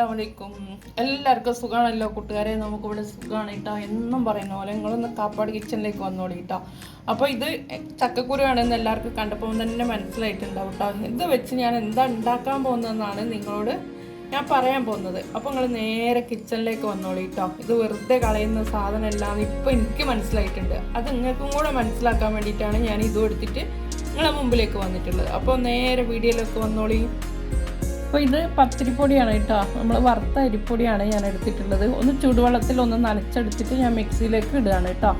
അസ്സലാമലൈക്കും. എല്ലാവർക്കും സുഖമാണല്ലോ കൂട്ടുകാരെ? നമുക്കിവിടെ സുഖമാണ് കേട്ടോ എന്നും പറയുന്ന പോലെ നിങ്ങളൊന്ന് കാപ്പാട് കിച്ചണിലേക്ക് വന്നോളി കേട്ടോ അപ്പോൾ ഇത് ചക്കക്കുരുവാണെന്ന് എല്ലാവർക്കും കണ്ടപ്പോൾ തന്നെ മനസ്സിലായിട്ടുണ്ടാവും കേട്ടോ ഇത് വെച്ച് ഞാൻ എന്താ ഉണ്ടാക്കാൻ പോകുന്നതെന്നാണ് നിങ്ങളോട് ഞാൻ പറയാൻ പോകുന്നത്. അപ്പോൾ നിങ്ങൾ നേരെ കിച്ചണിലേക്ക് വന്നോളി കേട്ടോ ഇത് വെറുതെ കളയുന്ന സാധനമല്ലാന്ന് ഇപ്പോൾ എനിക്ക് മനസ്സിലായിട്ടുണ്ട്. അത് നിങ്ങൾക്കും കൂടെ മനസ്സിലാക്കാൻ വേണ്ടിയിട്ടാണ് ഞാൻ ഇതും എടുത്തിട്ട് നിങ്ങളെ മുമ്പിലേക്ക് വന്നിട്ടുള്ളത്. അപ്പോൾ നേരെ വീഡിയോയിലേക്ക് വന്നോളി. അപ്പോൾ ഇത് പത്തിരിപ്പൊടിയാണ് കേട്ടോ. നമ്മൾ വറുത്ത അരിപ്പൊടിയാണ് ഞാൻ എടുത്തിട്ടുള്ളത്. ഒന്ന് ചൂടുവെള്ളത്തിൽ ഒന്ന് നനച്ചെടുത്തിട്ട് ഞാൻ മിക്സിയിലേക്ക് ഇടുകയാണ് കേട്ടോ.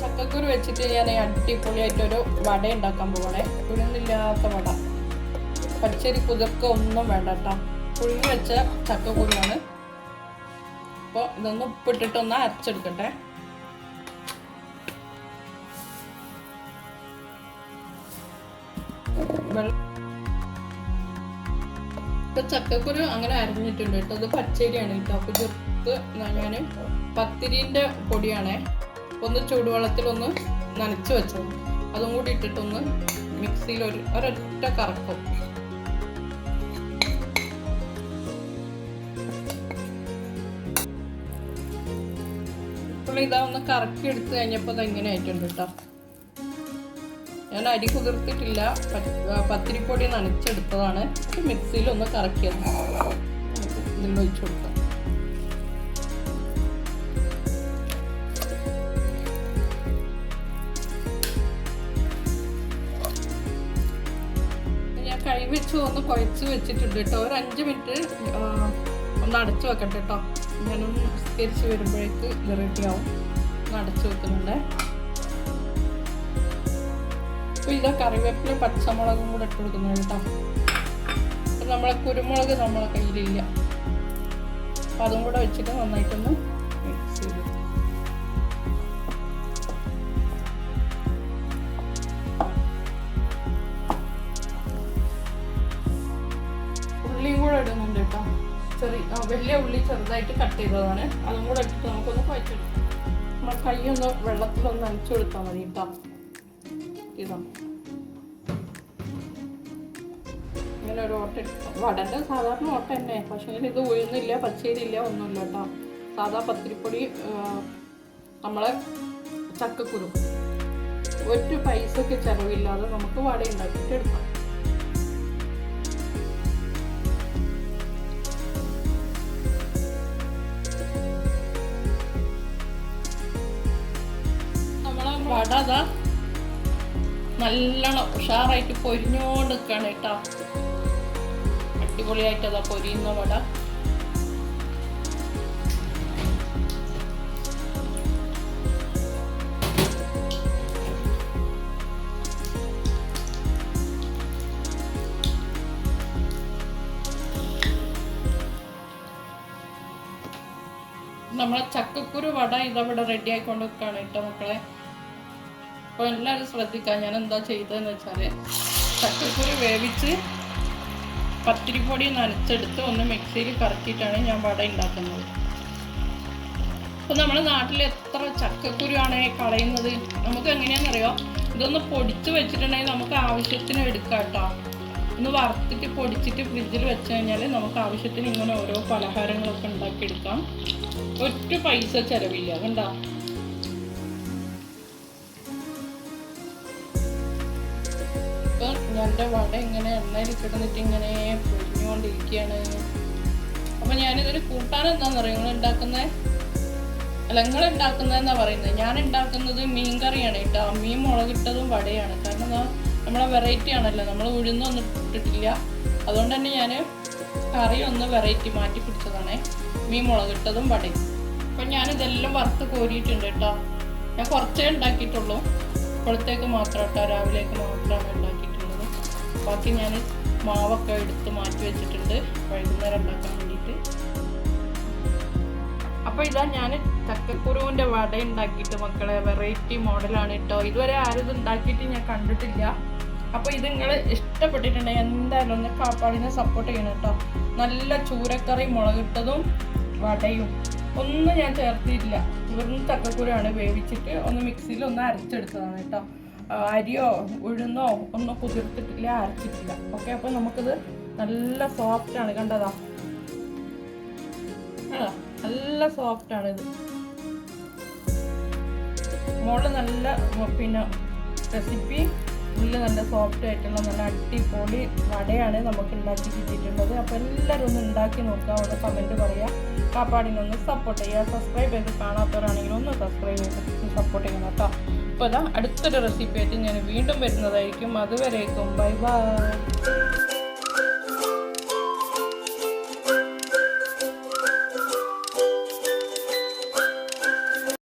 ചക്കക്കുരു വെച്ചിട്ട് ഞാൻ അടിപൊളിയായിട്ടൊരു വട ഉണ്ടാക്കാൻ പോകണേ കുരുന്നില്ലാത്ത വട. പച്ചരി കുതിർക്ക ഒന്നും വേണ്ട കേട്ടോ. പുഴുങ്ങി വെച്ച ചക്കക്കുരുവാണ്. അപ്പോൾ ഇതൊന്ന് ഉപ്പിട്ടിട്ടൊന്ന് അരച്ചെടുക്കട്ടെ. ഇപ്പൊ ചക്കക്കുരു അങ്ങനെ അരഞ്ഞിട്ടുണ്ട് കേട്ടോ. അത് പച്ചരിയാണ് കേട്ടോ. അപ്പൊ ചെറുത്ത് ഞാൻ പത്തിരിന്റെ പൊടിയാണേ. ഒന്ന് ചൂടുവെള്ളത്തിൽ ഒന്ന് നനച്ചു വെച്ചത് അതും കൂടി ഇട്ടിട്ടൊന്ന് മിക്സിയിൽ ഒരു ഒരൊറ്റ കറക്കും. ഇപ്പോൾ ഇതാ ഒന്ന് കറക്കി എടുത്ത് കഴിഞ്ഞപ്പോൾ ഇതെങ്ങനെ ആയിട്ടുണ്ട് കേട്ടോ ഞാൻ അരി കുതിർത്തിട്ടില്ല. പത്തിരിപ്പൊടി നനച്ചെടുത്തതാണ്. മിക്സിയിൽ ഒന്ന് കറക്കിയത്. ഇതിൽ ഒഴിച്ചു കൊടുക്കാം. കൈ വെച്ച് ഒന്ന് കുഴച്ച് വെച്ചിട്ടുണ്ട് കേട്ടോ ഒരു അഞ്ച് മിനിറ്റ് ഒന്ന് അടച്ചു വെക്കട്ടെ കേട്ടോ ഞാനൊന്ന് നിസ്കരിച്ച് വരുമ്പോഴേക്ക് ഇത് റെഡിയാവും അടച്ചു വെക്കുന്നുണ്ട്. അപ്പോൾ ഇതാ കറിവേപ്പില പച്ചമുളകും കൂടെ ഇട്ട് കൊടുക്കുന്നുണ്ട് കേട്ടോ. അപ്പം നമ്മളെ കുരുമുളക് നമ്മളെ കയ്യിലില്ല. അപ്പം അതും കൂടെ വെച്ചിട്ട് നന്നായിട്ടൊന്ന് ചെറിയ വലിയ ഉള്ളി ചെറുതായിട്ട് കട്ട് ചെയ്തതാണ്. അതും കൂടെ ഇട്ടിട്ട് നമുക്കൊന്ന് കുഴച്ചെടുക്കാം നമ്മൾ കൈ ഒന്ന് വെള്ളത്തിലൊന്ന് നനച്ചു കൊടുത്താൽ മതി കേട്ടോ. ഇതാ. ഇങ്ങനെ ഒരു ഓട്ട വടന്റെ സാധാരണ ഓട്ട തന്നെ. പക്ഷേ ഇത് ഉഴുന്നില്ല പച്ചരിയില്ല ഒന്നുമില്ല കേട്ടോ. സാധാ പത്തിരിപ്പൊടി നമ്മളെ ചക്കക്കുരു. ഒരു പൈസക്ക് ചിലവില്ലാതെ നമുക്ക് വട ഉണ്ടാക്കിയിട്ട് എടുക്കാം. വട അതാ നല്ലോണം ഉഷാറായിട്ട് പൊരിഞ്ഞോണ്ട് നിൽക്കുകയാണ് കേട്ടോ. അടിപൊളിയായിട്ട് അതാ പൊരിയുന്ന വട. നമ്മളെ ചക്കക്കുരു വട ഇതവിടെ റെഡി ആയിക്കൊണ്ട് നിൽക്കുകയാണ് കേട്ടോ മക്കളെ. അപ്പോൾ എല്ലാവരും ശ്രദ്ധിക്കാം ഞാൻ എന്താ ചെയ്തതെന്ന് വെച്ചാൽ ചക്കക്കുരു വേവിച്ച് പത്തിരിപ്പൊടി നനച്ചെടുത്ത് ഒന്ന് മിക്സിയിൽ കറക്കിയിട്ടാണ് ഞാൻ വട ഉണ്ടാക്കുന്നത്. അപ്പോൾ നമ്മുടെ നാട്ടിൽ എത്ര ചക്കക്കുരു ആണ് കളയുന്നത്? നമുക്ക് എങ്ങനെയാണെന്നറിയോ ഇതൊന്ന് പൊടിച്ച് വെച്ചിട്ടുണ്ടെങ്കിൽ നമുക്ക് ആവശ്യത്തിന് എടുക്കാം കേട്ടോ. ഒന്ന് വറുത്തിട്ട് പൊടിച്ചിട്ട് ഫ്രിഡ്ജിൽ വെച്ച് കഴിഞ്ഞാൽ നമുക്ക് ആവശ്യത്തിന് ഇങ്ങനെ ഓരോ പലഹാരങ്ങളൊക്കെ ഉണ്ടാക്കിയെടുക്കാം. ഒറ്റ പൈസ ചിലവില്ല കണ്ടോ? എന്റെ വട ഇങ്ങനെ എണ്ണയിൽ കിടന്നിട്ട് ഇങ്ങനെ പൊരിഞ്ഞുകൊണ്ടിരിക്കുകയാണ് അപ്പം ഞാനിതൊരു കൂട്ടാൻ എന്താണെന്നറിയോ നിങ്ങൾ ഉണ്ടാക്കുന്നത് അല്ല നിങ്ങൾ ഉണ്ടാക്കുന്നതെന്നാണ് പറയുന്നത് ഞാൻ ഉണ്ടാക്കുന്നത് മീൻ കറിയാണ് കേട്ടോ. മീൻ മുളകിട്ടതും വടയാണ്. കാരണം നമ്മളെ വെറൈറ്റി ആണല്ലോ. നമ്മൾ ഉഴുന്നൊന്നും ഇട്ടിട്ടില്ല. അതുകൊണ്ട് തന്നെ ഞാൻ കറി ഒന്ന് വെറൈറ്റി മാറ്റി പിടിച്ചതാണ്. മീൻ മുളകിട്ടതും വടയും. അപ്പം ഞാനിതെല്ലാം വറുത്ത് കോരിയിട്ടുണ്ട് കേട്ടോ. ഞാൻ കുറച്ചേ ഉണ്ടാക്കിയിട്ടുള്ളൂ. ഇപ്പോഴത്തേക്ക് മാത്രം കേട്ടോ. രാവിലേക്ക് മാത്രമാണ് ഉണ്ടാക്കിയിട്ടുള്ളത് ബാക്കി ഞാൻ മാവൊക്കെ എടുത്ത് മാറ്റി വെച്ചിട്ടുണ്ട്. വൈകുന്നേരം ഉണ്ടാക്കാൻ വേണ്ടിയിട്ട്. അപ്പോൾ ഇതാ ഞാൻ ചക്കക്കുരുവിന്റെ വട ഉണ്ടാക്കിയിട്ട് മക്കളെ വെറൈറ്റി മോഡലാണ് കേട്ടോ ഇതുവരെ ആരും ഇത് ഉണ്ടാക്കിയിട്ട് ഞാൻ കണ്ടിട്ടില്ല. അപ്പോൾ ഇത് നിങ്ങൾ ഇഷ്ടപ്പെട്ടിട്ടുണ്ടെങ്കിൽ എന്തായാലും ഒന്ന് കാപ്പാടിനെ സപ്പോർട്ട് ചെയ്യണം കേട്ടോ നല്ല ചൂരക്കറി മുളകിട്ടതും വടയും. ഒന്നും ഞാൻ ചേർത്തിയില്ല വെറും ചക്കക്കുരാണ് വേവിച്ചിട്ട് ഒന്ന് മിക്സിയിൽ ഒന്ന് അരച്ചെടുത്തതാണ് കേട്ടോ അരിയോ ഉഴുന്നോ ഒന്നും കുതിർത്തിട്ടില്ല അരച്ചിട്ടില്ല. ഓക്കെ അപ്പോൾ നമുക്കിത് നല്ല സോഫ്റ്റ് ആണ്. കണ്ടതാ? നല്ല സോഫ്റ്റ് ആണ് ഇത്. മോൾ നല്ല പിന്നെ റെസിപ്പി ഉള്ളിൽ നല്ല സോഫ്റ്റ് ആയിട്ടുള്ള നല്ല അടിപൊളി വടയാണ് നമുക്ക് ഉണ്ടാക്കി കിട്ടിയിട്ടുള്ളത്. അപ്പോൾ എല്ലാവരും ഒന്ന് ഉണ്ടാക്കി നോക്കുക. അവിടെ കമന്റ് പറയുക. കാപ്പാടിനൊന്ന് സപ്പോർട്ട് ചെയ്യുക. സബ്സ്ക്രൈബ് ചെയ്ത് കാണാത്തവരാണെങ്കിൽ ഒന്ന് സബ്സ്ക്രൈബ് ചെയ്ത് സപ്പോർട്ട് ചെയ്യണം കേട്ടോ. അപ്പോൾ അടുത്തൊരു റെസിപ്പിയായിട്ട് ഞാൻ വീണ്ടും വരുന്നതായിരിക്കും. അതുവരേക്കും. Bye bye